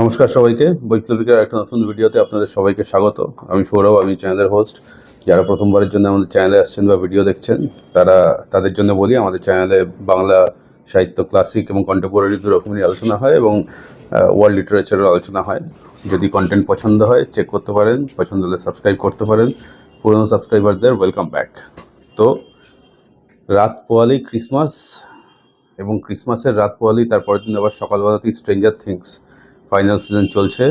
নমস্কার সবাইকে। বৈপ্লবিকের একটা নতুন ভিডিওতে আপনাদের সবাইকে স্বাগত। আমি সৌরভ, আমি চ্যানেলের হোস্ট যারা প্রথমবারের জন্য আমাদের চ্যানেলে আসছেন বা ভিডিও দেখছেন, তারা তাদের জন্য বলি, আমাদের চ্যানেলে বাংলা সাহিত্য ক্লাসিক এবং কন্টেম্পোরারি দু রকমেরই আলোচনা হয় এবং ওয়ার্ল্ড লিটারেচারের আলোচনা হয়। যদি কন্টেন্ট পছন্দ হয় চেক করতে পারেন। পছন্দ হলে সাবস্ক্রাইব করতে পারেন। পুরনো সাবস্ক্রাইবারদের ওয়েলকাম ব্যাক তো, রাত পোয়ালি ক্রিসমাস এবং ক্রিসমাসের রাত পোয়ালি, তারপরের দিন আবার সকালবেলাতেই স্ট্রেঞ্জার থিংস ফাইনাল সিজন চলছে,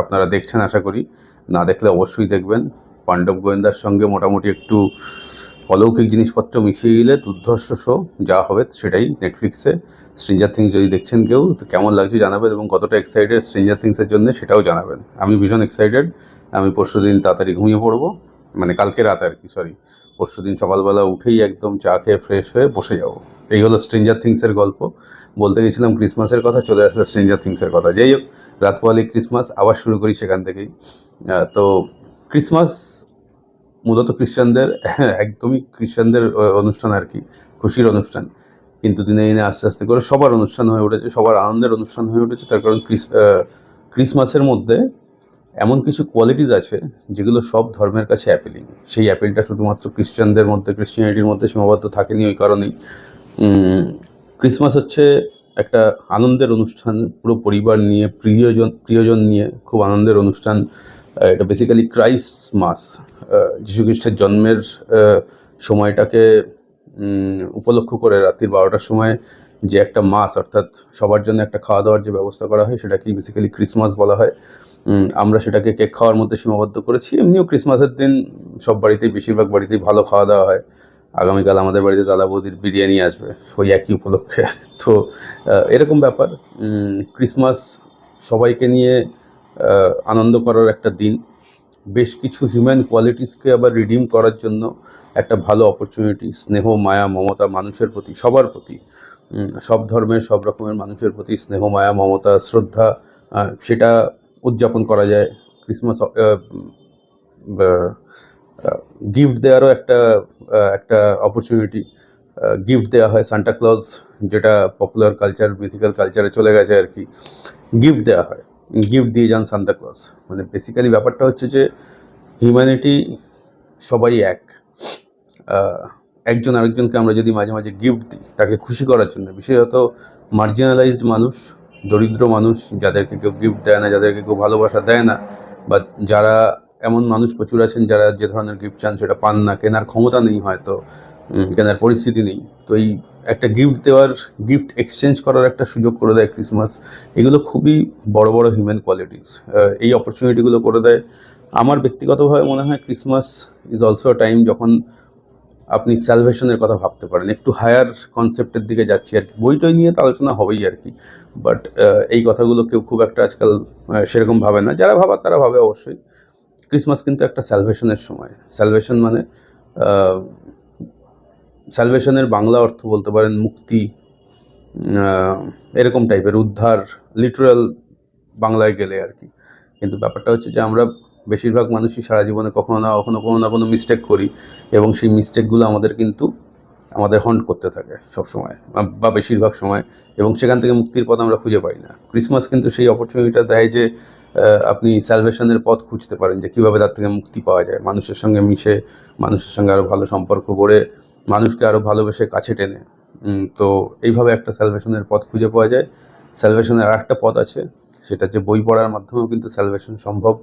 আপনারা দেখছেন আশা করি। না দেখলে অবশ্যই দেখবেন। পাণ্ডব গোয়েন্দার সঙ্গে মোটামুটি একটু অলৌকিক জিনিসপত্র মিশিয়ে দিলে দুর্ধর্ষ শো যা হবে সেটাই নেটফ্লিক্সে স্ট্রেঞ্জার থিংস যদি দেখছেন কেউ, তো কেমন লাগছে জানাবেন এবং কতটা এক্সাইটেড স্ট্রেঞ্জার থিংসের জন্য সেটাও জানাবেন। আমি ভীষণ এক্সাইটেড আমি পরশু দিন তাড়াতাড়ি ঘুমিয়ে পড়ব মানে কালকে রাত আর কি সরি পরশু দিন সকালবেলা উঠেই একদম চা খেয়ে ফ্রেশ হয়ে বসে যাব। এই হলো স্ট্রেঞ্জার থিংসের গল্প। বলতে গেছিলাম ক্রিসমাসের কথা, চলে আসলো স্ট্রেঞ্জার থিংসের কথা। যাই হোক রাত পোয়ালি ক্রিসমাস আবার শুরু করি সেখান থেকেই। তো ক্রিসমাস মূলত খ্রিস্টানদের একদমই খ্রিস্টানদের অনুষ্ঠান আর কি, খুশির অনুষ্ঠান। কিন্তু দিনে দিনে আস্তে আস্তে করে সবার অনুষ্ঠান হয়ে উঠেছে, সবার আনন্দের অনুষ্ঠান হয়ে উঠেছে। তার কারণ ক্রিস ক্রিসমাসের মধ্যে এমন কিছু কোয়ালিটিস আছে, যেগুলো সব ধর্মের কাছে অ্যাপিলিং সেই অ্যাপিলটা শুধুমাত্র খ্রিস্টানদের মধ্যে ক্রিশ্চিয়ানিটির মধ্যে সীমাবদ্ধ থাকেনি ওই কারণেই। ক্রিসমাস হচ্ছে একটা আনন্দের অনুষ্ঠান, পুরো পরিবার নিয়ে, প্রিয়জন প্রিয়জন নিয়ে খুব আনন্দের অনুষ্ঠান। এটা বেসিক্যালি ক্রাইস্ট মাস যীশু খ্রিস্টের জন্মের সময়টাকে উপলক্ষ করে রাত্রির বারোটার সময় যে একটা মাস অর্থাৎ সবার জন্য একটা খাওয়া দাওয়ার যে ব্যবস্থা করা হয়, সেটাকেই বেসিক্যালি ক্রিসমাস বলা হয়। আমরা সেটাকে কেক খাওয়ার মধ্যে সীমাবদ্ধ করেছি। এমনিও ক্রিসমাসের দিন সব বাড়িতেই, বেশিরভাগ বাড়িতেই ভালো খাওয়া দাওয়া হয়। আগামীকাল আমাদের বাড়িতে দাদা বৌদির বিরিয়ানি আসবে, ওই একই উপলক্ষে। তো এরকম ব্যাপার। ক্রিসমাস সবাইকে নিয়ে আনন্দ করার একটা দিন। বেশ কিছু হিউম্যান কোয়ালিটিসকে আবার রিডিম করার জন্য একটা ভালো অপরচুনিটি স্নেহ, মায়া, মমতা মানুষের প্রতি, সবার প্রতি। সব ধর্মের সব রকমের মানুষের প্রতি স্নেহ, মায়া, মমতা, শ্রদ্ধা সেটা উদযাপন করা যায়। ক্রিসমাস গিফট দেওয়ারও একটা একটা অপরচুনিটি গিফট দেওয়া হয় সান্টা ক্লজ যেটা পপুলার কালচার মিথিক্যাল কালচারে চলে গেছে আর কি। গিফট দেওয়া হয়। গিফট দিয়ে যান সান্তা ক্লজ মানে বেসিক্যালি ব্যাপারটা হচ্ছে যে হিউম্যানিটি সবাই এক। একজন আরেকজনকে আমরা যদি মাঝে মাঝে গিফট দিই, তাকে খুশি করার জন্য। বিশেষত মার্জিনালাইজড মানুষ, দরিদ্র মানুষ, যাদেরকে কেউ গিফট দেয় না, যাদেরকে কেউ ভালোবাসা দেয় না, বা যারা এমন মানুষ প্রচুর আছেন যারা যে ধরনের গিফট চান, সেটা পান না, কেনার ক্ষমতা নেই হয়তো কেনার পরিস্থিতি নেই। তো এই একটা গিফট দেওয়ার গিফট এক্সচেঞ্জ করার একটা সুযোগ করে দেয় ক্রিসমাস এগুলো খুবই বড় বড় হিউম্যান কোয়ালিটিস এই অপরচুনিটিগুলো করে দেয়। আমার ব্যক্তিগতভাবে মনে হয় ক্রিসমাস ইজ অলসো টাইম যখন আপনি স্যালভেশনের কথা ভাবতে পারেন। একটু হায়ার কনসেপ্টের দিকে যাচ্ছি আর কি। বইটই নিয়ে তো আলোচনা হবেই আর কি। বাট এই কথাগুলো কেউ খুব একটা আজকাল সেরকম ভাবে না। যারা ভাবার তারা ভাবে অবশ্যই। ক্রিসমাস কিন্তু একটা স্যালভেশনের সময়। স্যালভেশন মানে স্যালভেশনের বাংলা অর্থ বলতে পারেন মুক্তি এরকম টাইপের উদ্ধার লিটারাল বাংলায় গেলে আর কি। কিন্তু ব্যাপারটা হচ্ছে যে আমরা বেশিরভাগ মানুষই সারা জীবনে কখনো না, কখনো কোনো না কোনো মিস্টেক করি এবং সেই মিস্টেকগুলো আমাদের কিন্তু আমাদের হন্ট করতে থাকে সব সময় বা বেশিরভাগ সময় এবং সেখান থেকে মুক্তির পথ আমরা খুঁজে পাই না। ক্রিসমাস কিন্তু সেই অপরচুনিটিটা দেয় যে আপনি স্যালভেশনের পথ খুঁজতে পারেন যে কীভাবে তার থেকে মুক্তি পাওয়া যায়। মানুষের সঙ্গে মিশে, মানুষের সঙ্গে আরও ভালো সম্পর্ক গড়ে, মানুষকে আরও ভালোবেসে কাছে টেনে। তো এইভাবে একটা স্যালভেশনের পথ খুঁজে পাওয়া যায়। স্যালভেশনের আর একটা পথ আছে, সেটা যে বই পড়ার মাধ্যমেও কিন্তু স্যালভেশন সম্ভব।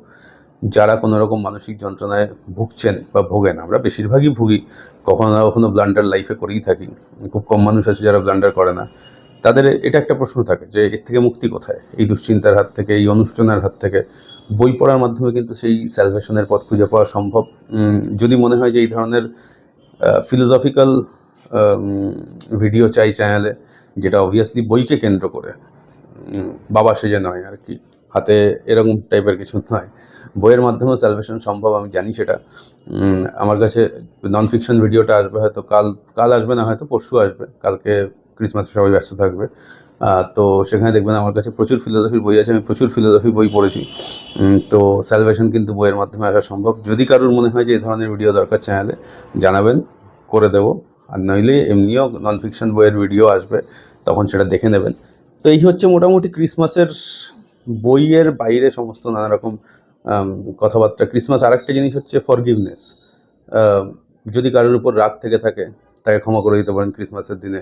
যারা কোনো রকম মানসিক যন্ত্রণায় ভুগছেন বা ভোগেন, আমরা বেশিরভাগই ভুগি, কখনো না কখনো ব্লান্ডার লাইফে করেই থাকি। খুব কম মানুষ আছে যারা ব্লান্ডার করে না। তাদের এটা একটা প্রশ্ন থাকে যে এর থেকে মুক্তি কোথায়? এই দুশ্চিন্তার হাত থেকে, এই অনুষ্ঠানের হাত থেকে। বই পড়ার মাধ্যমে কিন্তু সেই স্যালভেশনের পথ খুঁজে পাওয়া সম্ভব। যদি মনে হয় যে এই ধরনের ফিলোসফিক্যাল ভিডিও চাই চ্যানেলে যেটা অবভিয়াসলি বইকে কেন্দ্র করে। বাবা সেজে নয় আর কি হাতে এরকম টাইপের কিছু নয়। বইয়ের মাধ্যমেও স্যালভেশন সম্ভব, আমি জানি সেটা। আমার কাছে নন ফিকশন ভিডিওটা আসবে হয়তো কাল কাল আসবে না, হয়তো পরশু আসবে। কালকে ক্রিসমাসে সবাই ব্যস্ত থাকবে। তো সেখানে দেখবেন আমার কাছে প্রচুর ফিলোসফির বই আছে, আমি প্রচুর ফিলোসফি বই পড়েছি। তো স্যালভেশন কিন্তু বইয়ের মাধ্যমে আসা সম্ভব। যদি কারোর মনে হয় যে এই ধরনের ভিডিও দরকার চ্যানেলে জানাবেন, করে দেবো। আর নইলে এমনিও নন ফিকশন বইয়ের ভিডিও আসবে, তখন সেটা দেখে নেবেন। তো এই হচ্ছে মোটামুটি ক্রিসমাসের বইয়ের বাইরে সমস্ত নানা রকম কথাবার্তা। ক্রিসমাস আরেকটা জিনিস হচ্ছে ফরগিভনেস যদি কারোর উপর রাগ থেকে থাকে, তাকে ক্ষমা করে দিতে পারেন ক্রিসমাসের দিনে।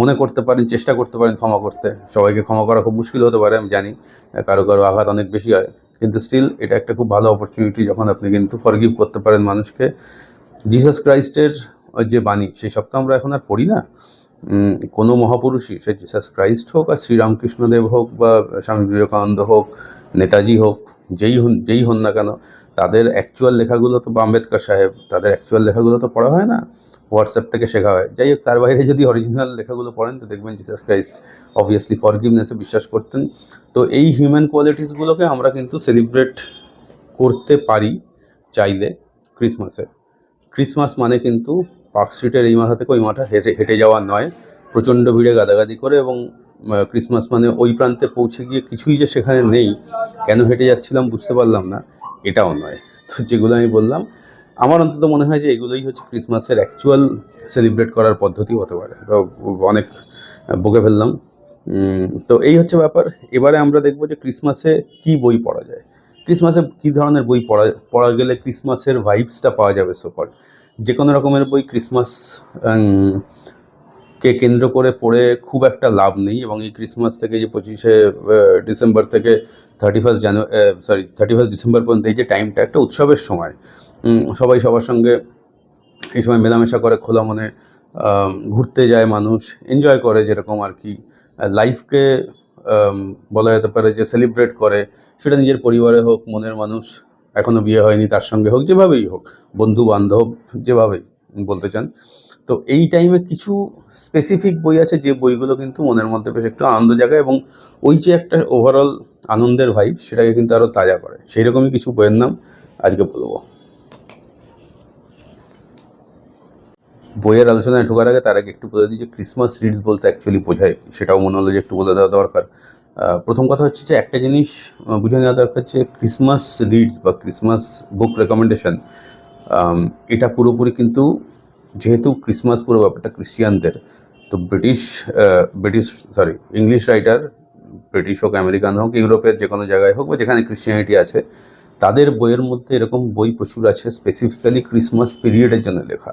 মনে করতে পারেন, চেষ্টা করতে পারেন ক্ষমা করতে। সবাইকে ক্ষমা করা খুব মুশকিল হতে পারে, আমি জানি। কারও কারও আঘাত অনেক বেশি হয়। কিন্তু স্টিল এটা একটা খুব ভালো অপরচুনিটি যখন আপনি কিন্তু ফরগিভ করতে পারেন মানুষকে। জিসাস ক্রাইস্টের যে বাণী, সেই সব তো আমরা এখন আর পড়ি না। কোনো মহাপুরুষই, সে জিসাস ক্রাইস্ট হোক আর শ্রীরামকৃষ্ণদেব হোক বা স্বামী বিবেকানন্দ হোক, নেতাজি হোক, যেই হন যেই হন না কেন, তাদের অ্যাকচুয়াল লেখাগুলো তো বা আম্বেদকর সাহেব, তাদের অ্যাকচুয়াল লেখাগুলো তো পড়া হয় না। হোয়াটসঅ্যাপ থেকে শেখা হয়। যাই হোক, তার বাইরে যদি অরিজিনাল লেখাগুলো পড়েন, তো দেখবেন জিসাস ক্রাইস্ট অবভিয়াসলি ফরগিভনেসে বিশ্বাস করতেন। তো এই হিউম্যান কোয়ালিটিসগুলোকে আমরা কিন্তু সেলিব্রেট করতে পারি চাইলে ক্রিসমাসে ক্রিসমাস মানে কিন্তু পার্ক স্ট্রিটের এই মাথা থেকে ওই মাথা হেঁটে হেঁটে যাওয়া নয়। প্রচণ্ড ভিড়ে গাদাগাদি করে এবং ক্রিসমাস মানে ওই প্রান্তে পৌঁছে গিয়ে কিছুই যে সেখানে নেই, কেন হেঁটে যাচ্ছিলাম বুঝতে পারলাম না, এটাও নয়। তো যেগুলো আমি বললাম আমার অন্তত মনে হয় যে এগুলোই হচ্ছে ক্রিসমাসের অ্যাকচুয়াল সেলিব্রেট করার পদ্ধতি হতে পারে। তো অনেক বকে ফেললাম। তো এই হচ্ছে ব্যাপার। এবারে আমরা দেখব যে ক্রিসমাসে কি বই পড়া যায়। ক্রিসমাসে কী ধরনের বই পড়া পড়া গেলে ক্রিসমাসের ভাইবসটা পাওয়া যাবে সোপার যে কোনো রকমের বই ক্রিসমাস কে কেন্দ্র করে পড়ে খুব একটা লাভ নেই এবং এই ক্রিসমাস থেকে যে পঁচিশে ডিসেম্বর থেকে thirty first January sorry thirty first December পর্যন্ত এই যে টাইমটা একটা উৎসবের সময়। সবাই সবার সঙ্গে এই সময় মেলামেশা করে, খোলা মনে ঘুরতে যায় মানুষ এনজয় করে যেরকম আর কি। লাইফকে বলা যেতে পারে যে সেলিব্রেট করে, সেটা নিজের পরিবারে হোক, মনের মানুষ এখনও বিয়ে হয়নি, তার সঙ্গে হোক, যেভাবেই হোক বন্ধু বান্ধব যেভাবেই বলতে চান। তো এই টাইমে কিছু স্পেসিফিক বই আছে, যে বইগুলো কিন্তু মনের মধ্যে বেশ একটু আনন্দ জাগায় এবং ওই যে একটা ওভারঅল আনন্দের ভাইব সেটাকে কিন্তু আরও তাজা করে। সেই রকমই কিছু বইয়ের নাম আজকে বলব। বইয়ের আলোচনায় ঢোকার আগে তার আগে একটু বলে দিই যে ক্রিসমাস রিডস বলতে অ্যাকচুয়ালি বোঝায়। সেটাও মনে হলো যে একটু বলে দেওয়া দরকার। প্রথম কথা হচ্ছে যে একটা জিনিস বুঝে নেওয়া দরকার যে ক্রিসমাস রিডস বা ক্রিসমাস বুক রেকমেন্ডেশন এটা পুরোপুরি কিন্তু যেহেতু ক্রিসমাস পুরো ব্যাপারটা ক্রিশ্চিয়ানদের তো British British sorry English writer British হোক আমেরিকান হোক ইউরোপের যে কোনো জায়গায় হোক বা যেখানে ক্রিশ্চিয়ানিটি আছে, তাদের বইয়ের মধ্যে এরকম বই প্রচুর আছে স্পেসিফিক্যালি ক্রিসমাস পিরিয়ডের জন্য লেখা।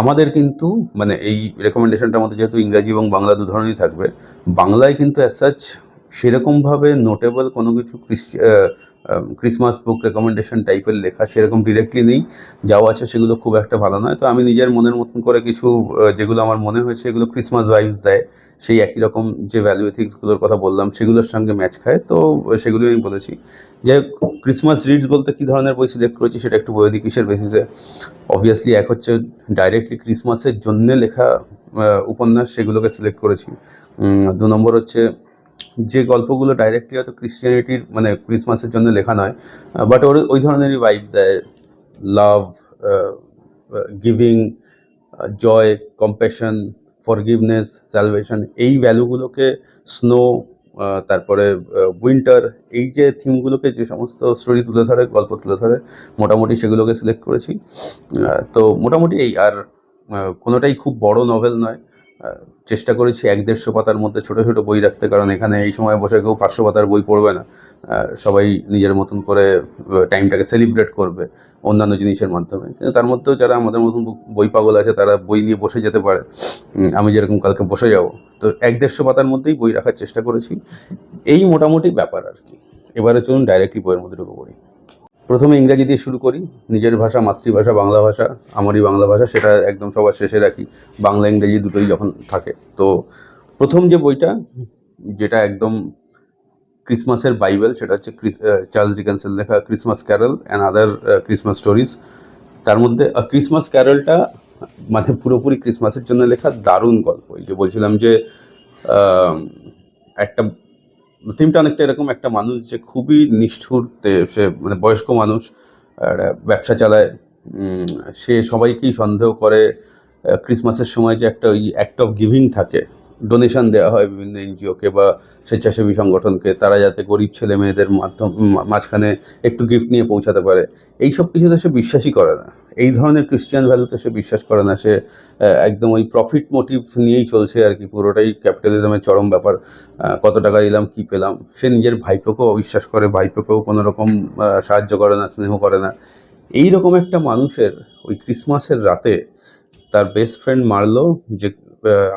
আমাদের কিন্তু মানে এই রেকমেন্ডেশনটার মধ্যে যেহেতু ইংরাজি এবং বাংলা দু ধরনেরই থাকবে, বাংলায় কিন্তু অ্যাজ সাচ সেরকমভাবে নোটেবল কোনো কিছু ক্রিসমাস বুক রেকমেন্ডেশন টাইপের লেখা সেরকম ডিরেক্টলি নেই। যাও আছে সেগুলো খুব একটা ভালো নয়। তো আমি নিজের মনের মতন করে কিছু যেগুলো আমার মনে হয়েছে, এগুলো ক্রিসমাস ভাইবস দেয়। সেই একই রকম যে ভ্যালু এথিক্সগুলোর কথা বললাম, সেগুলোর সঙ্গে ম্যাচ খায়। তো সেগুলোই আমি বলেছি। যে ক্রিসমাস রিডস বলতে কী ধরনের বই সিলেক্ট করেছি সেটা একটু বলে দিই কিসের বেসিসে অবভিয়াসলি এক হচ্ছে ডাইরেক্টলি ক্রিসমাসের জন্যে লেখা উপন্যাস, সেগুলোকে সিলেক্ট করেছি। দু নম্বর হচ্ছে যে গল্পগুলো ডাইরেক্টলি হয়তো ক্রিশ্চিয়ানিটির মানে ক্রিসমাসের জন্য লেখা নয় বাট ওর ওই ধরনেরই ভাইব দেয়। Love giving joy compassion forgiveness salvation এই ভ্যালুগুলোকে স্নো তারপরে উইন্টার এই যে থিমগুলোকে যে সমস্ত স্টোরি তুলে ধরে, গল্প তুলে ধরে, মোটামুটি সেগুলোকে সিলেক্ট করেছি। তো মোটামুটি এই, আর কোনোটাই খুব বড় নভেল নয়। চেষ্টা করেছি এক দেড়শো পাতার মধ্যে ছোটো ছোটো বই রাখতে, কারণ এখানে এই সময় বসে কেউ পাঁচশো পাতার বই পড়বে না। সবাই নিজের মতন করে টাইমটাকে সেলিব্রেট করবে অন্যান্য জিনিসের মাধ্যমে। কিন্তু তার মধ্যেও যারা আমাদের মতন বই পাগল আছে, তারা বই নিয়ে বসে যেতে পারে। আমি যেরকম কালকে বসে যাব। তো এক দেড়শো পাতার মধ্যেই বই রাখার চেষ্টা করেছি। এই মোটামুটি ব্যাপার আর কি। এবারে চলুন ডাইরেক্টলি বইয়ের মধ্যে ঢুকে পড়ি। প্রথমে ইংরাজি দিয়ে শুরু করি, নিজের ভাষা, মাতৃভাষা, বাংলা ভাষা, আমারই বাংলা ভাষা, সেটা একদম সবার শেষে রাখি। বাংলা, ইংরেজি দুটোই যখন থাকে। তো প্রথম যে বইটা, যেটা একদম ক্রিসমাসের বাইবেল, সেটা হচ্ছে চার্লস ডিকেন্সের লেখা Christmas Carol and other Christmas stories. তার মধ্যে ক্রিসমাস ক্যারলটা মানে পুরোপুরি ক্রিসমাসের জন্য লেখা দারুণ গল্প। এই যে বলছিলাম যে একটা থিমটা অনেকটা এরকম, একটা মানুষ যে খুবই নিষ্ঠুর সে মানে বয়স্ক মানুষ ব্যবসা চালায় সে সবাইকেই সন্দেহ করে ক্রিসমাসের সময় যে একটা ওই অ্যাক্ট অফ গিভিং থাকে। ডোনেশন দেওয়া হয় বিভিন্ন এনজিওকে বা স্বেচ্ছাসেবী সংগঠনকে, তারা যাতে গরিব ছেলে মেয়েদের মাধ্যম মাঝখানে একটু গিফট নিয়ে পৌঁছাতে পারে। এই সব কিছুতে সে বিশ্বাসই করে না। এই ধরনের ক্রিশ্চিয়ান ভ্যালুতে সে বিশ্বাস করে না। সে একদম ওই প্রফিট মোটিভ নিয়েই চলছে আর কি। পুরোটাই ক্যাপিটালিজমের চরম ব্যাপার। কত টাকা দিলাম, কি পেলাম? সে নিজের ভাইপোকেও অবিশ্বাস করে। ভাইপোকেও কোনো রকম সাহায্য করে না, স্নেহ করে না। এই রকম একটা মানুষের ওই ক্রিসমাসের রাতে তার বেস্ট ফ্রেন্ড মারলো যে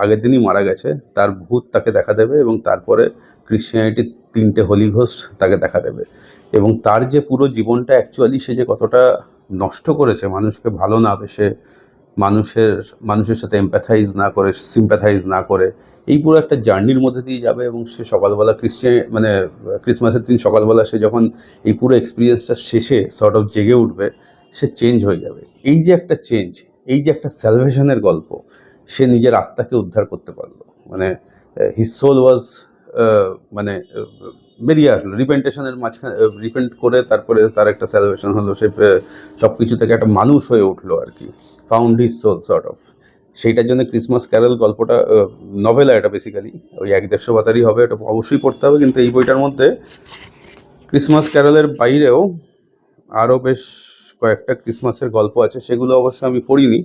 আগের দিনই মারা গেছে। তার ভূত তাকে দেখা দেবে এবং তারপরে ক্রিশ্চিয়ানিটির তিনটে হোলি ঘোস্ট তাকে দেখা দেবে। এবং তার যে পুরো জীবনটা অ্যাকচুয়ালি সে যে কতটা নষ্ট করেছে, মানুষকে ভালো না বেসে, মানুষের মানুষের সাথে এম্প্যাথাইজ না করে সিম্প্যাথাইজ না করে, এই পুরো একটা জার্নির মধ্যে দিয়ে যাবে এবং সে সকালবেলা ক্রিশ্চিয়ান মানে ক্রিসমাসের দিন সকালবেলা সে যখন এই পুরো এক্সপিরিয়েন্সটা শেষে সর্ট অফ জেগে উঠবে, সে চেঞ্জ হয়ে যাবে। এই যে একটা চেঞ্জ এই যে একটা স্যালভেশনের গল্প সে নিজের আত্মাকে উদ্ধার করতে পারল। মানে হিজ সোল ওয়াজ মানে বেরিয়ে আসলো। রিপেন্টেশনের মাঝখানে রিপেন্ট করে তারপরে তার একটা স্যালভেশন হলো। সে সব কিছু থেকে একটা মানুষ হয়ে উঠল আর কি। Found his soul sort of সেইটার জন্য ক্রিসমাস ক্যারল গল্পটা নভেলা এটা বেসিক্যালি ওই এক দেড়শো পাতারই হবে, এটা অবশ্যই পড়তে হবে। কিন্তু এই বইটার মধ্যে ক্রিসমাস ক্যারলের বাইরেও আরও বেশ কয়েকটা ক্রিসমাসের গল্প আছে। সেগুলো অবশ্য আমি পড়িনি।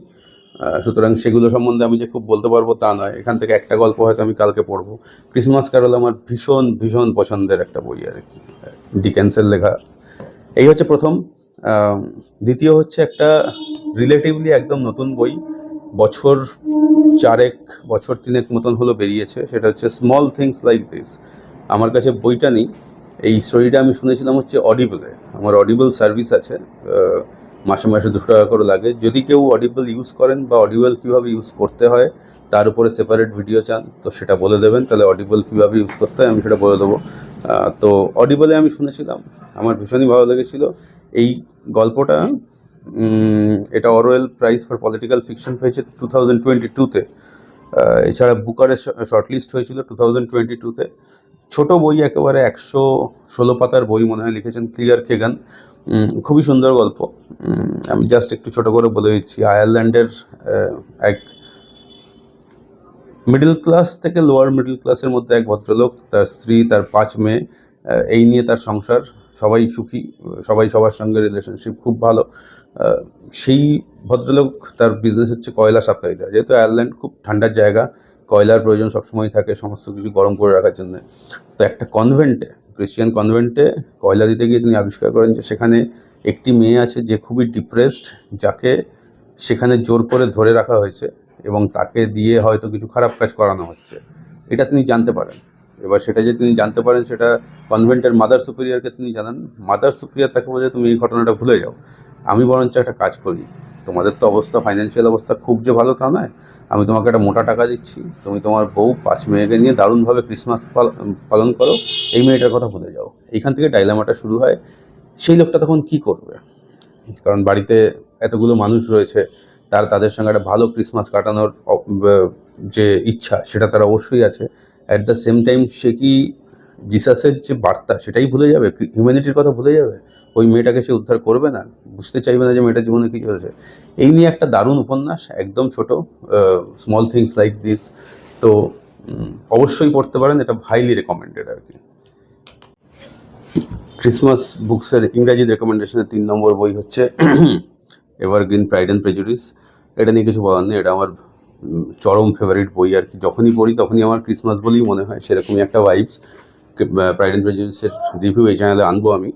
সুতরাং সেগুলো সম্বন্ধে আমি যে খুব বলতে পারব তা নয়। এখান থেকে একটা গল্প হয়তো আমি কালকে পড়ব। ক্রিসমাস ক্যারল আমার ভীষণ ভীষণ পছন্দের একটা বই আর কি ডিকেন্সের লেখা। এই হচ্ছে প্রথম। দ্বিতীয় হচ্ছে একটা রিলেটিভলি একদম নতুন বই। বছর চারেক, বছর তিনেক মতন হলো বেরিয়েছে। সেটা হচ্ছে স্মল থিংস লাইক দিস আমার কাছে বইটা নেই। এই স্টোরিটা আমি শুনেছিলাম হচ্ছে অডিবলে আমার অডিবল সার্ভিস আছে। মাসে মাসে দুশো টাকা করে লাগে। যদি কেউ অডিবল ইউজ করেন বা অডিবল কীভাবে ইউজ করতে হয়, তার উপরে সেপারেট ভিডিও চান, তো সেটা বলে দেবেন। তাহলে অডিবল কীভাবে ইউজ করতে হয়, আমি সেটা বলে দেবো। তো অডিবলে আমি শুনেছিলাম, আমার ভীষণই ভালো লেগেছিল। এই গল্পটা এটা Orwell prize for political fiction পেয়েছে টু থাউজেন্ড টোয়েন্টি টুতে এছাড়া বুকারে শর্টলিস্ট হয়েছিল টু থাউজেন্ড টোয়েন্টি টুতে ছোট বই একেবারে একশো ষোলো পাতার বই মনে হয় লিখেছেন ক্লিয়ার কেগান। খুবই সুন্দর গল্প। আমি জাস্ট একটু ছোট করে বলে দিচ্ছি। আয়ারল্যান্ডের এক মিডল ক্লাস থেকে লোয়ার মিডল ক্লাসের মধ্যে এক ভদ্রলোক, তার স্ত্রী, তার পাঁচ মেয়ে এই নিয়ে তার সংসার। সবাই সুখী, সবাই সবার সঙ্গে রিলেশনশিপ খুব ভালো। সেই ভদ্রলোক তার বিজনেস হচ্ছে কয়লা সাপ্লাই দেওয়া যেহেতু আয়ারল্যান্ড খুব ঠান্ডার জায়গা, কয়লার প্রয়োজন সবসময় থাকে, সমস্ত কিছু গরম করে রাখার জন্য। তো একটা কনভেন্টে ক্রিশ্চিয়ান কনভেন্টে কয়লা দিতে গিয়ে তিনি আবিষ্কার করেন যে সেখানে একটি মেয়ে আছে যে খুবই ডিপ্রেসড যাকে সেখানে জোর করে ধরে রাখা হয়েছে এবং তাকে দিয়ে হয়তো কিছু খারাপ কাজ করানো হচ্ছে। এটা তিনি জানতে পারেন। এবার সেটা যে তিনি জানতে পারেন, সেটা কনভেন্টের মাদার সুপিরিয়রকে তিনি জানান মাদার সুপিরিয়র তাকে বলে, তুমি এই ঘটনাটা ভুলে যাও। আমি বরঞ্চ একটা কাজ করি। তোমাদের তো অবস্থা ফাইন্যান্সিয়াল অবস্থা খুব যে ভালো তা নয়। আমি তোমাকে একটা মোটা টাকা দিচ্ছি। তুমি তোমার বউ পাঁচ মেয়েকে নিয়ে দারুণভাবে ক্রিসমাস পাল- পালন করো। এই মেয়েটার কথা ভুলে যাও। এইখান থেকে ডাইলামাটা শুরু হয়। সেই লোকটা তখন কি করবে? কারণ বাড়িতে এতগুলো মানুষ রয়েছে, তার তাদের সঙ্গে একটা ভালো ক্রিসমাস কাটানোর যে ইচ্ছা, সেটা তার অবশ্যই আছে। অ্যাট দ্য সেম টাইম সে কি জিসাসের যে বার্তা, সেটাই ভুলে যাবে? হিউম্যানিটির কথা ভুলে যাবে? ওই মেয়েটাকে সে উদ্ধার করবে না, বুঝতে চাইবে না যে মেয়েটার জীবনে কী চলছে। এই নিয়ে একটা দারুণ উপন্যাস, একদম ছোট স্মল থিংস লাইক দিস তো অবশ্যই পড়তে পারেন, এটা হাইলি রেকমেন্ডেড আর কি। ক্রিসমাস বুকসের ইংরাজি রেকমেন্ডেশনের তিন নম্বর বই হচ্ছে এভারগ্রিন প্রাইড অ্যান্ড প্রেজুডিস এটা নিয়ে কিছু বলার নেই, এটা আমার চরম ফেভারিট বই আর কি। যখনই পড়ি তখনই আমার ক্রিসমাস বলেই মনে হয়, সেরকমই একটা ভাইবস প্রাইড অ্যান্ড প্রেজুডিসের রিভিউ এই চ্যানেলে আনব আমি।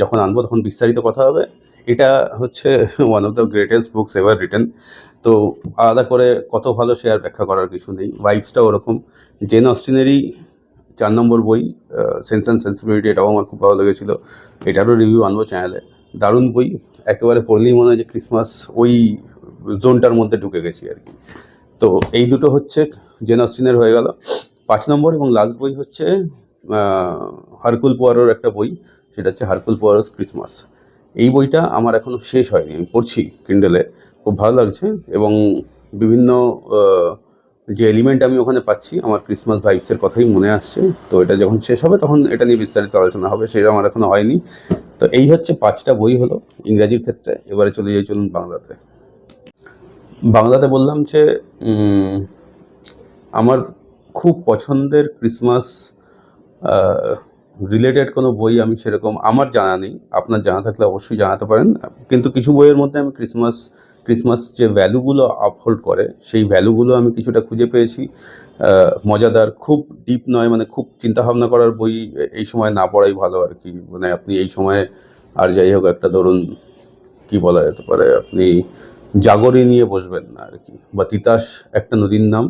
যখন আনব তখন বিস্তারিত কথা হবে। এটা হচ্ছে one of the greatest books ever written তো আলাদা করে কত ভালো সে আর ব্যাখ্যা করার কিছু নেই। ভাইবসটা ওরকম। জেন অস্টিনেরই চার নম্বর বই সেন্স অ্যান্ড সেন্সিবিলিটি এটাও আমার খুব ভালো লেগেছিলো। এটারও রিভিউ আনব চ্যানেলে দারুণ বই। একেবারে পড়লেই মনে হয় যে ক্রিসমাস ওই জোনটার মধ্যে ঢুকে গেছি আর কি। তো এই দুটো হচ্ছে জেন অস্টিনের হয়ে গেল। পাঁচ নম্বর এবং লাস্ট বই হচ্ছে হারকুল পোয়ারোর একটা বই, সেটা হচ্ছে হারকুল পোয়ারোস ক্রিসমাস। এই বইটা আমার এখনও শেষ হয়নি, আমি পড়ছি কিন্ডেলে খুব ভালো লাগছে এবং বিভিন্ন যে এলিমেন্ট আমি ওখানে পাচ্ছি, আমার ক্রিসমাস ভাইবসের কথাই মনে আসছে। তো এটা যখন শেষ হবে, তখন এটা নিয়ে বিস্তারিত আলোচনা হবে, সেটা আমার এখনও হয়নি। তো এই হচ্ছে পাঁচটা বই হলো ইংরাজির ক্ষেত্রে। এবারে চলে যাই, চলুন বাংলাতে। বাংলাতে বললাম যে আমার খুব পছন্দের ক্রিসমাস রিলেটেড কোনো বই আমি সেরকম আমার জানা নেই। আপনার জানা থাকলে অবশ্যই জানাতে পারেন। কিন্তু কিছু বইয়ের মধ্যে আমি ক্রিসমাস ক্রিসমাস যে ভ্যালুগুলো আপহোল্ড করে, সেই ভ্যালুগুলো আমি কিছুটা খুঁজে পেয়েছি। মজাদার, খুব ডিপ নয় মানে খুব চিন্তাভাবনা করার বই এই সময় না পড়াই ভালো আর কি। মানে আপনি এই সময়ে, আর যাই হোক একটা ধরুন, কি বলা যেতে পারে, আপনি জাগরি নিয়ে বসবেন না আর কি। বা তিতাস একটা নদীর নাম।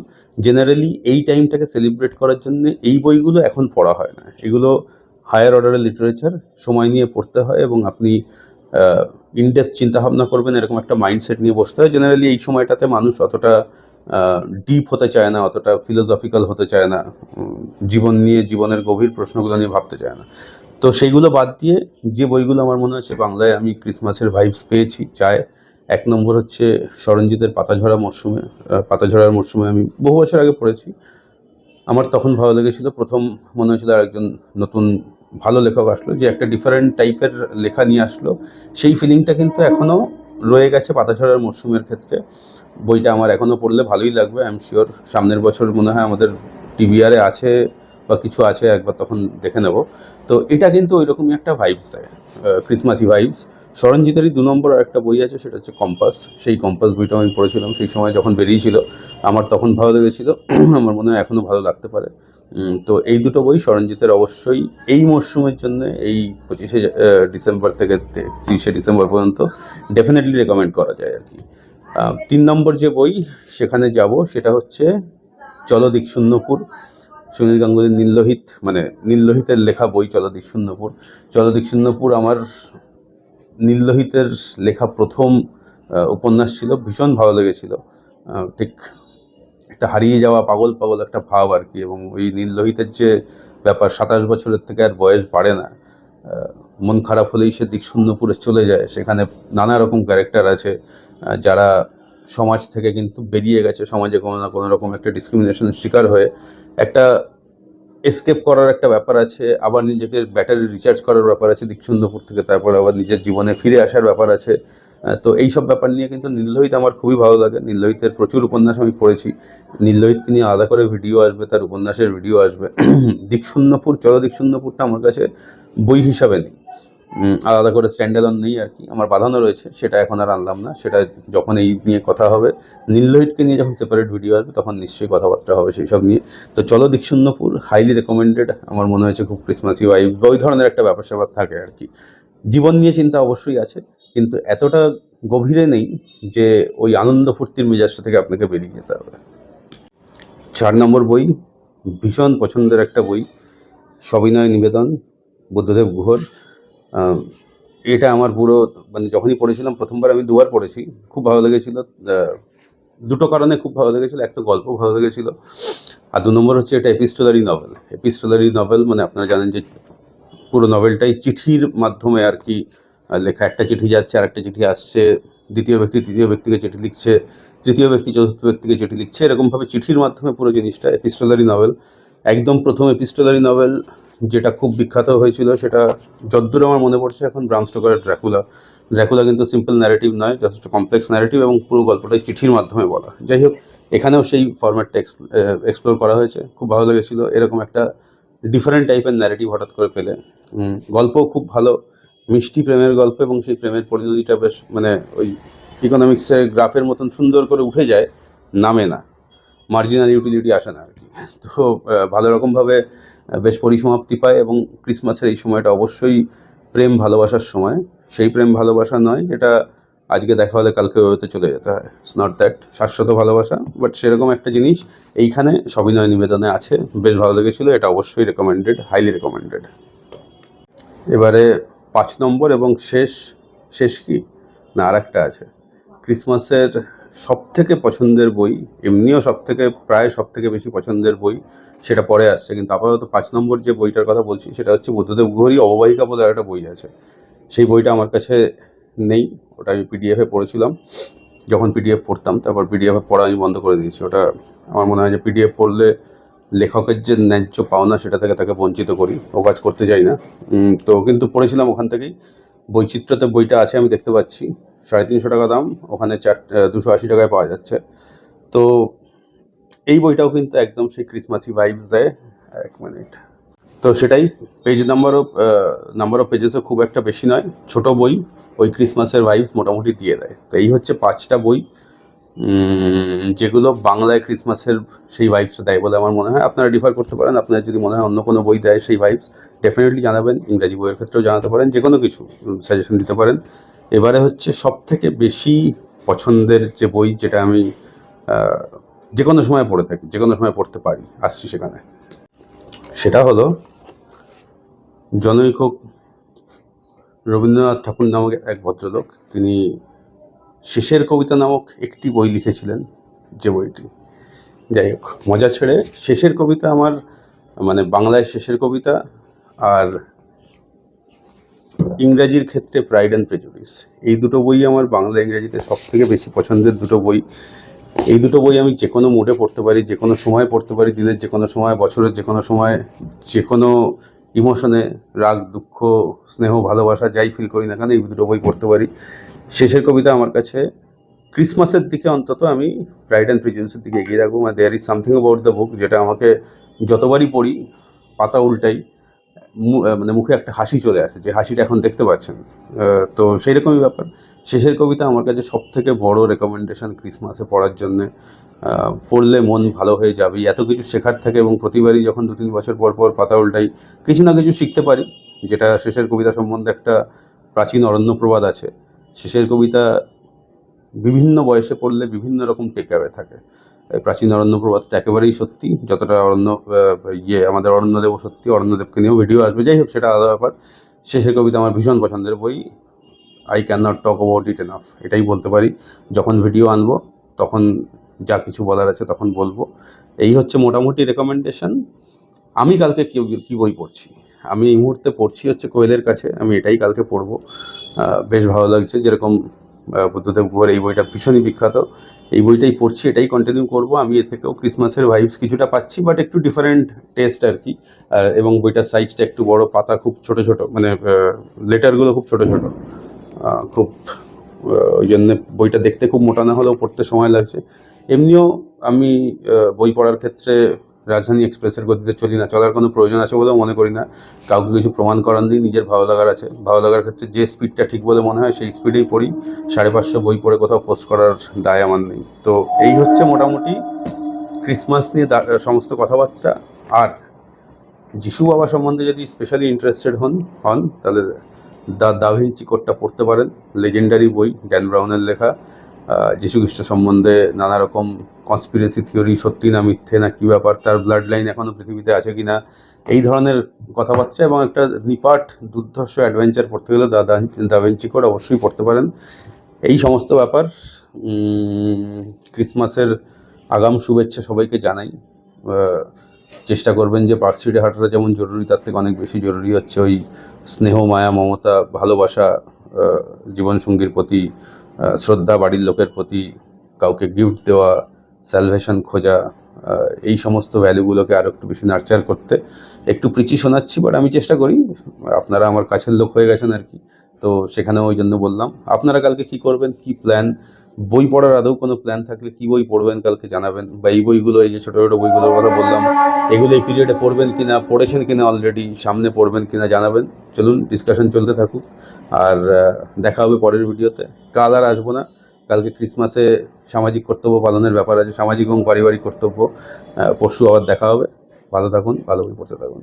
জেনারেলি এই টাইমটাকে সেলিব্রেট করার জন্য এই বইগুলো এখন পড়া হয় না। এগুলো হায়ার অর্ডারের লিটারেচার সময় নিয়ে পড়তে হয় এবং আপনি ইনডেপ চিন্তাভাবনা করবেন, এরকম একটা মাইন্ডসেট নিয়ে বসতে হয়। জেনারেলি এই সময়টাতে মানুষ অতটা ডিপ হতে চায় না, অতটা ফিলোসফিক্যাল হতে চায় না। জীবন নিয়ে, জীবনের গভীর প্রশ্নগুলো নিয়ে ভাবতে চায় না। তো সেইগুলো বাদ দিয়ে যে বইগুলো আমার মনে হচ্ছে বাংলায় আমি ক্রিসমাসের ভাইবস পেয়েছি, চায় এক নম্বর হচ্ছে সরঞ্জিতের পাতাঝরা মরশুমে আহ, পাতাঝরার মরশুমে আমি বহু বছর আগে পড়েছি। আমার তখন ভালো লেগেছিল। প্রথম মনে হয়েছিল আর একজন নতুন ভালো লেখক আসলো যে একটা ডিফারেন্ট টাইপের লেখা নিয়ে আসলো। সেই ফিলিংটা কিন্তু এখনও রয়ে গেছে পাতাঝরার মরশুমের ক্ষেত্রে। বইটা আমার এখনও পড়লে ভালোই লাগবে আই এম শিওর সামনের বছর মনে হয় আমাদের টিভিআরে আছে বা কিছু আছে একবার তখন দেখে নেব। তো এটা কিন্তু ওই রকমই একটা ভাইবস দেয় ক্রিসমাসি ভাইবস সরঞ্জিতেরই দু নম্বর আর একটা বই আছে, সেটা হচ্ছে কম্পাস। সেই কম্পাস বইটা আমি পড়েছিলাম, সেই সময় যখন বেরিয়েছিল, আমার তখন ভালো লেগেছিল, আমার মনে হয় এখনও ভালো লাগতে পারে। তো এই দুটো বই সরঞ্জিতের অবশ্যই এই মরশুমের জন্য, এই পঁচিশে ডিসেম্বর থেকে তিরিশে ডিসেম্বর পর্যন্ত ডেফিনেটলি রেকমেন্ড করা যায় আর কি। তিন নম্বর যে বই সেখানে যাব, সেটা হচ্ছে চলদিক শূন্যপুর সুনীল গাঙ্গুলির নীললোহিত মানে নীললোহিতের লেখা বই চলদিক শূন্যপুর চলদিক শূন্যপুর আমার নীললোহিতের লেখা প্রথম উপন্যাস ছিল, ভীষণ ভালো লেগেছিল। ঠিক একটা হারিয়ে যাওয়া পাগল পাগল একটা ভাব আর কি, এবং ওই নীললোহিতের যে ব্যাপার সাতাশ বছরের থেকে আর বয়স বাড়ে না মন খারাপ হলেই সে দিক শূন্যপুরে চলে যায়। সেখানে নানা রকম ক্যারেক্টার আছে যারা সমাজ থেকে কিন্তু বেরিয়ে গেছে। সমাজে কোনো না কোনো রকম একটা ডিসক্রিমিনেশনের শিকার হয়ে একটা এসকেপ করার একটা ব্যাপার আছে, আবার নিজেকে ব্যাটারি রিচার্জ করার ব্যাপার আছে দিকসুন্দরপুর থেকে, তারপর আবার নিজের জীবনে ফিরে আসার ব্যাপার আছে। তো এই সব ব্যাপার নিয়ে কিন্তু নীললোহিত আমার খুবই ভালো লাগে। নীললোহিতের প্রচুর উপন্যাস আমি পড়েছি। নীললোহিতকে নিয়ে আলাদা করে ভিডিও আসবে, তার উপন্যাসের ভিডিও আসবে। দিকশূন্যপুর চলো দিকশূন্যপুরটা আমার কাছে বই হিসাবে নেই। আলাদা করে স্ট্যান্ডালন নেই আর কি। আমার বাঁধানো রয়েছে, সেটা এখন আর আনলাম না। সেটা যখন এই নিয়ে কথা হবে, নীললোহিতকে নিয়ে যখন সেপারেট ভিডিও আসবে, তখন নিশ্চয়ই কথাবার্তা হবে সেই সব নিয়ে। তো চলো দিকশূন্যপুর হাইলি রেকমেন্ডেড আমার মনে হয়েছে খুব ক্রিসমাসি ওয়াইব বা ওই ধরনের একটা ব্যাপার স্যাপার থাকে আর কি। জীবন নিয়ে চিন্তা অবশ্যই আছে, কিন্তু এতটা গভীরে নেই যে ওই আনন্দ ফুর্তির মেজাজটা থেকে আপনাকে বেরিয়ে যেতে হবে। চার নম্বর বই, ভীষণ পছন্দের একটা বই, সবিনয় নিবেদন, বুদ্ধদেব গুহর। এটা আমার পুরো মানে যখনই পড়েছিলাম, প্রথমবার আমি দুবার পড়েছি। খুব ভালো লেগেছিল। দুটো কারণে খুব ভালো লেগেছিল। একটা গল্প ভালো লেগেছিল। আর দু নম্বর হচ্ছে এটা এপিস্টোলারি নভেল। এপিস্টোলারি নভেল মানে আপনারা জানেন যে পুরো নভেলটাই চিঠির মাধ্যমে আর কি লেখা। একটা চিঠি যাচ্ছে আর একটা চিঠি আসছে। দ্বিতীয় ব্যক্তি, তৃতীয় ব্যক্তিকে চিঠি লিখছে। তৃতীয় ব্যক্তি, চতুর্থ ব্যক্তিকে চিঠি লিখছে। এরকমভাবে চিঠির মাধ্যমে পুরো জিনিসটা এপিস্টোলারি নভেল। একদম প্রথম এপিস্টোলারি নভেল। যেটা খুব বিখ্যাত হয়েছিল সেটা যদ্দূর আমার মনে পড়ছে এখন ব্রাম স্টোকারের ড্র্যাকুলা। ড্র্যাকুলা কিন্তু সিম্পল ন্যারেটিভ নয় যথেষ্ট কমপ্লেক্স ন্যারেটিভ এবং পুরো গল্পটাই চিঠির মাধ্যমে বলা। যাই হোক এখানেও সেই ফরম্যাটটা এক্সপ্লোর করা হয়েছে। খুব ভালো লেগেছিল। এরকম একটা ডিফারেন্ট টাইপের ন্যারেটিভ হঠাৎ করে পেলে। উম, গল্পও খুব ভালো। মিষ্টি প্রেমের গল্প এবং সেই প্রেমের পরিণতিটা বেশ মানে ওই ইকোনমিক্সের গ্রাফের মতন সুন্দর করে উঠে যায় নামে না। মার্জিনাল ইউটিলিটি আসে না আর কি। তো ভালো রকমভাবে বেশ পরিসমাপ্তি পায় এবং ক্রিসমাসের এই সময়টা অবশ্যই প্রেম ভালোবাসার সময়। সেই প্রেম ভালোবাসা নয় যেটা আজকে দেখা হলে কালকে হতে চলে যেতে হয়। ইটস নট দ্যাট শাশ্বত ভালোবাসা বাট সেরকম একটা জিনিস এইখানে সবিনয় নিবেদনে আছে। বেশ ভালো লেগেছিল, এটা অবশ্যই রেকমেন্ডেড হাইলি রেকমেন্ডেড এবারে পাঁচ নম্বর এবং শেষ শেষ কি? না আর একটা আছে। ক্রিসমাসের সব থেকে পছন্দের বই, এমনিও সব থেকে প্রায় সব থেকে বেশি পছন্দের বই সেটা পরে আসছে। কিন্তু আপাতত পাঁচ নম্বর যে বইটার কথা বলছি, সেটা হচ্ছে বুদ্ধদেব গুহরই অববাহিকা বলে একটা বই আছে। সেই বইটা আমার কাছে নেই, ওটা আমি পিডিএফে পড়েছিলাম। যখন পিডিএফ পড়তাম, তারপর পিডিএফে পড়া আমি বন্ধ করে দিয়েছি। ওটা আমার মনে হয় যে পিডিএফ পড়লে লেখকের যে ন্যায্য পাওনা, সেটা থেকে তাকে বঞ্চিত করি। ও কাজ করতে চাই না। তো কিন্তু পড়েছিলাম ওখান থেকেই। বৈচিত্র্যতে বইটা আছে, আমি দেখতে পাচ্ছি। সাড়ে তিনশো টাকা দাম, ওখানে চার, দুশো আশি টাকায় পাওয়া যাচ্ছে। তো এই বইটাও কিন্তু একদম সেই ক্রিসমাসি ভাইবস দেয়। এক মিনিট তো সেটাই page number of number of পেজেসও খুব একটা বেশি নয়, ছোট বই, ওই ক্রিসমাসের ভাইবস মোটামুটি দিয়ে দেয়। তো এই হচ্ছে পাঁচটা বই। যেগুলো বাংলায় ক্রিসমাসের সেই ভাইবস দেয় বলে আমার মনে হয়। আপনারা ডিফার করতে পারেন আপনার যদি মনে হয় অন্য কোনো বই দেয় সেই ভাইবস ডেফিনেটলি জানাবেন। ইংরাজি বইয়ের ক্ষেত্রেও জানাতে পারেন যে কোনো কিছু সাজেশন দিতে পারেন। এবারে হচ্ছে সব থেকে বেশি পছন্দের যে বই যেটা আমি যে কোনো সময় পড়ে থাকি, যে কোনো সময় পড়তে পারি, আসছি সেখানে। সেটা হলো, জনৈক রবীন্দ্রনাথ ঠাকুর নামক এক ভদ্রলোক, তিনি শেষের কবিতা নামক একটি বই লিখেছিলেন, যে বইটি। যাই হোক, মজা ছেড়ে শেষের কবিতা আমার মানে বাংলায় শেষের কবিতা আর ইংরাজির ক্ষেত্রে প্রাইড অ্যান্ড প্রেজুডিস এই দুটো বই আমার বাংলা ইংরাজিতে সব থেকে বেশি পছন্দের দুটো বই। এই দুটো বই আমি যে কোনো মুডে পড়তে পারি, যে কোনো সময় পড়তে পারি, দিনের যে কোনো সময়, বছরের যে কোনো সময়, যে কোনো ইমোশনে রাগ, দুঃখ, স্নেহ, ভালোবাসা যাই ফিল করি না কেন, এই দুটো বই পড়তে পারি। শেষের কবিতা আমার কাছে, ক্রিসমাসের দিকে অন্তত আমি প্রাইড অ্যান্ড প্রিজেন্সের দিকে এগিয়ে রাখব মানে there is something about the book যেটা আমাকে যতবারই পড়ি, পাতা উল্টাই মানে মুখে একটা হাসি চলে আসে, যে হাসিটা এখন দেখতে পাচ্ছেন। তো সেই রকমই ব্যাপার। শেষের কবিতা আমার কাছে সব থেকে বড় রেকমেন্ডেশন ক্রিসমাসে পড়ার জন্যে। পড়লে মন ভালো হয়ে যাবে এত কিছু শেখার থাকে এবং প্রতিবারই যখন দু তিন বছর পর পর পাতা উল্টাই কিছু না কিছু শিখতে পারি। যেটা শেষের কবিতা সম্বন্ধে একটা প্রাচীন অরণ্য প্রবাদ আছে। শেষের কবিতা বিভিন্ন বয়সে পড়লে বিভিন্ন রকম টেকঅ্যাওয়ে থাকে। প্রাচীন অরণ্য প্রবাদটা একেবারেই সত্যি। যতটা অরণ্য ইয়ে আমাদের অরণ্যদেবও সত্যি, অরণ্যদেবকে নিয়েও ভিডিও আসবে। যাই হোক, সেটা আলাদা ব্যাপার। শেষের কবিতা আমার ভীষণ পছন্দের বই। I can not talk about it enough এটাই বলতে পারি। যখন ভিডিও আনব, তখন যা কিছু বলার আছে তখন বলব। এই হচ্ছে মোটামুটি রেকমেন্ডেশন আমি কালকে কি, কী বই পড়ছি? আমি এই মুহূর্তে পড়ছি হচ্ছে কোয়েলের কাছে। আমি এটাই কালকে পড়ব। বেশ ভালো লাগছে। যেরকম বুদ্ধদেব গুহর এই বইটা ভীষণই বিখ্যাত। এই বইটাই পড়ছি, এটাই কন্টিনিউ করব। আমি এর থেকেও ক্রিসমাসের ভাইবস কিছুটা পাচ্ছি বাট একটু ডিফারেন্ট টেস্ট আর কি। এবং বইটার সাইজটা একটু বড়, পাতা খুব ছোট ছোট মানে লেটারগুলো খুব ছোট ছোট। খুব ওই জন্য বইটা দেখতে খুব মোটা না হলেও পড়তে সময় লাগছে। এমনিও আমি বই পড়ার ক্ষেত্রে রাজধানী এক্সপ্রেসের গতিতে চলি না, চলার কোনো প্রয়োজন আছে বলেও মনে করি না। কাউকে কিছু প্রমাণ করান দিই, নিজের ভালো লাগার আছে। ভালো লাগার ক্ষেত্রে যে স্পিডটা ঠিক বলে মনে হয়, সেই স্পিডেই পড়ি। সাড়ে পাঁচশো বই পড়ে কোথাও পোস্ট করার দায় আমার নেই। তো এই হচ্ছে মোটামুটি ক্রিসমাস নিয়ে সমস্ত কথাবার্তা। আর যিশু বাবা সম্বন্ধে যদি স্পেশালি ইন্টারেস্টেড হন হন, তাহলে দ্য দাভিঞ্চি কোডটা পড়তে পারেন। লেজেন্ডারি বই ড্যান ব্রাউনের লেখা। খ্রিস্ট সম্বন্ধে নানা রকম কনস্পিরেসি থিওরি সত্যি না মিথ্যে, না কী ব্যাপার, তার ব্লাড লাইন এখনও পৃথিবীতে আছে কি না এই ধরনের কথাবার্তা এবং একটা নিপাট, দুর্ধর্ষ অ্যাডভেঞ্চার পড়তে গেলে দা দাভিঞ্চি কোড অবশ্যই পড়তে পারেন। এই সমস্ত ব্যাপার ক্রিসমাসের আগাম শুভেচ্ছা সবাইকে জানাই। চেষ্টা করবেন যে পার্ক হাঁটাটা যেমন জরুরি, তার থেকে অনেক বেশি জরুরি হচ্ছে ওই স্নেহ, মায়া, মমতা, ভালোবাসা জীবনসঙ্গীর প্রতি শ্রদ্ধা, বাড়ির লোকের প্রতি, কাউকে গিফট দেওয়া, স্যালভেশন খোঁজা এই সমস্ত ভ্যালুগুলোকে আরও একটু বেশি নার্চার করতে একটু প্রিচি শোনাচ্ছি বাট আমি চেষ্টা করি। আপনারা আমার কাছের লোক হয়ে গেছেন আর কি। তো সেখানেও ওই জন্য বললাম। আপনারা কালকে কি করবেন? কি প্ল্যান বই পড়ার আদৌ কোনো প্ল্যান থাকলে কি বই পড়বেন? কালকে জানাবেন। বা এই বইগুলো, এই যে ছোটো ছোটো বইগুলোর কথা বললাম, এগুলো এই পিরিয়ডে পড়বেন কিনা, পড়েছেন কিনা অলরেডি সামনে পড়বেন কিনা জানাবেন। চলুন ডিসকাশন চলতে থাকুক। আর দেখা হবে পরের ভিডিওতে কাল আর আসব না। কালকে ক্রিসমাসে সামাজিক কর্তব্য পালনের ব্যাপার আছে। সামাজিক এবং পারিবারিক কর্তব্য পরশু আবার দেখা হবে। ভালো থাকুন, ভালো বই পড়তে থাকুন।